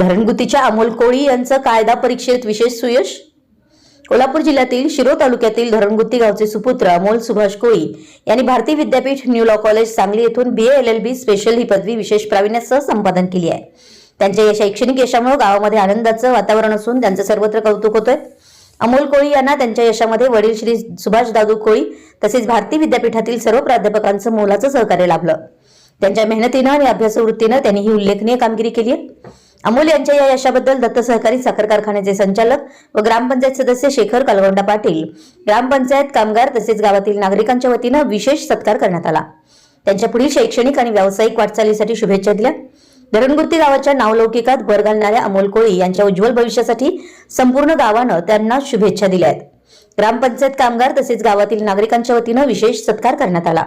धरणगुतीच्या अमोल कोळी यांचं कायदा परीक्षेत विशेष सुयश? कोल्हापूर जिल्ह्यातील शिरो तालुक्यातील धरणगुत्ती गावचे सुपुत्र अमोल सुभाष कोळी यांनी भारतीय विद्यापीठ न्यू लॉ कॉलेज सांगली येथून B L L B special ही पदवी विशेष प्रावीण्यासह संपादन केली आहे. त्यांच्या या शैक्षणिक यशामुळे गावामध्ये आनंदाचं वातावरण असून त्यांचं सर्वत्र कौतुक होतंय. अमोल कोळी यांना त्यांच्या यशामध्ये वडील श्री सुभाष दादू कोळी तसेच भारतीय विद्यापीठातील सर्व प्राध्यापकांचं मोलाचं सहकार्य लाभलं. त्यांच्या मेहनतीनं आणि अभ्यासवृत्तीनं त्यांनी ही उल्लेखनीय कामगिरी केली आहे. अमोल यांच्या या यशाबद्दल दत्त सहकारी साखर कारखान्याचे संचालक व ग्रामपंचायत सदस्य शेखर कलगोंडा पाटील ग्रामपंचायत कामगार तसेच गावातील नागरिकांच्या वतीनं विशेष सत्कार करण्यात आला. त्यांच्या पुढील शैक्षणिक आणि व्यावसायिक वाटचालीसाठी शुभेच्छा दिल्या. धरणगुर्ती गावाच्या नावलौकिकात भर घालणाऱ्या अमोल कोळी यांच्या उज्ज्वल भविष्यासाठी संपूर्ण गावानं त्यांना शुभेच्छा दिल्या आहेत. ग्रामपंचायत कामगार तसेच गावातील नागरिकांच्या वतीनं विशेष सत्कार करण्यात आला.